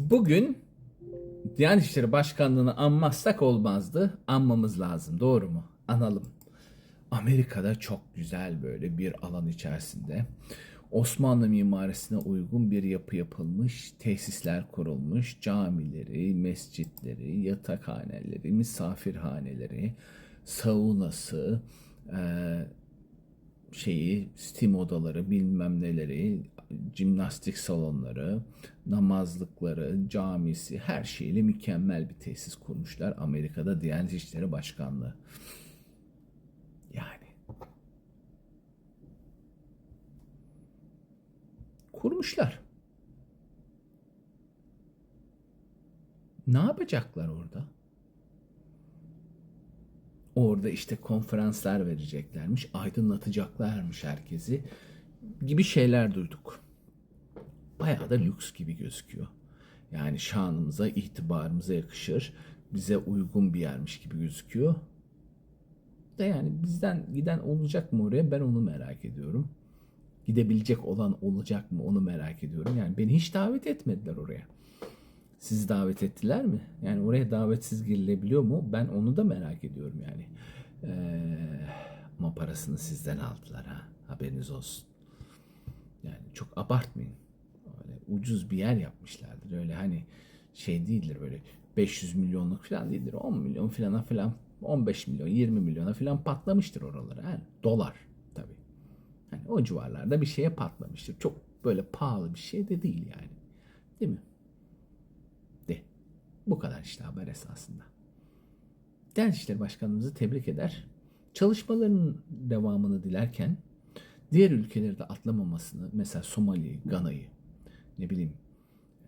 Bugün Diyanet İşleri Başkanlığı'nı anmazsak olmazdı. Anmamız lazım. Doğru mu? Analım. Amerika'da çok güzel böyle bir alan içerisinde Osmanlı mimarisine uygun bir yapı yapılmış, tesisler kurulmuş, camileri, mescitleri, yatakhaneleri, misafirhaneleri, saunası, şeyi, steam odaları, bilmem neleri, jimnastik salonları, namazlıkları, camisi, her şeyle mükemmel bir tesis kurmuşlar. Amerika'da Diyanet İşleri Başkanlığı. Yani. Kurmuşlar. Ne yapacaklar orada? Orada işte konferanslar vereceklermiş, aydınlatacaklarmış herkesi gibi şeyler duyduk. Bayağı da lüks gibi gözüküyor. Yani şanımıza, itibarımıza yakışır, bize uygun bir yermiş gibi gözüküyor. Da yani bizden giden olacak mı oraya ben onu merak ediyorum. Gidebilecek olan olacak mı onu merak ediyorum. Yani beni hiç davet etmediler oraya. Sizi davet ettiler mi? Yani oraya davetsiz girilebiliyor mu? Ben onu da merak ediyorum yani. Ee, ama parasını sizden aldılar ha. Haberiniz olsun. Yani çok abartmayın. Öyle ucuz bir yer yapmışlardır. Öyle hani şey değildir böyle 500 milyonluk falan değildir. 10 milyon falan falan 15 milyon 20 milyona falan patlamıştır oraları. Yani dolar tabii. Hani o civarlarda bir şeye patlamıştır. Çok böyle pahalı bir şey de değil yani. Değil mi? Bu kadar işte haber esasında. Diyanet İşleri Başkanımızı tebrik eder. Çalışmalarının devamını dilerken diğer ülkeleri de atlamamasını mesela Somali'yi, Gana'yı ne bileyim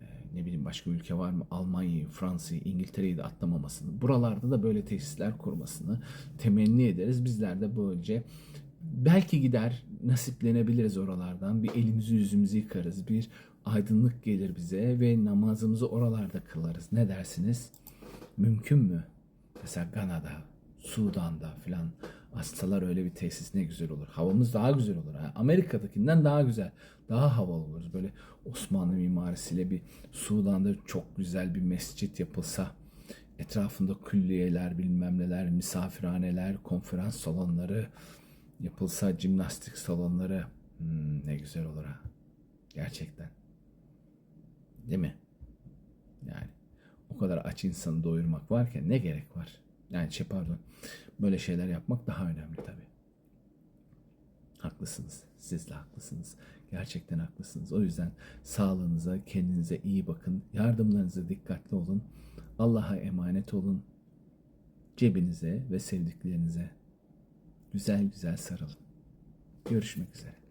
e, ne bileyim başka ülke var mı? Almanya'yı, Fransa'yı, İngiltere'yi de atlamamasını, buralarda da böyle tesisler kurmasını temenni ederiz. Bizler de böylece belki gider nasiplenebiliriz oralardan. Bir elimizi yüzümüzü yıkarız. Bir aydınlık gelir bize ve namazımızı oralarda kılarız. Ne dersiniz? Mümkün mü? Mesela Gana'da, Sudan'da filan açsalar öyle bir tesis ne güzel olur. Havamız daha güzel olur. Ha. Amerika'dakinden daha güzel. Daha havalı oluruz. Böyle Osmanlı mimarisiyle bir Sudan'da çok güzel bir mescit yapılsa etrafında külliyeler bilmem neler, misafirhaneler, konferans salonları yapılsa, jimnastik salonları hmm, ne güzel olur ha. Gerçekten. Değil mi? Yani o kadar aç insanı doyurmak varken ne gerek var? Yani şey pardon. Böyle şeyler yapmak daha önemli tabii. Haklısınız. Siz de haklısınız. Gerçekten haklısınız. O yüzden sağlığınıza, kendinize iyi bakın. Yardımlarınıza dikkatli olun. Allah'a emanet olun. Cebinize ve sevdiklerinize güzel güzel sarılın. Görüşmek üzere.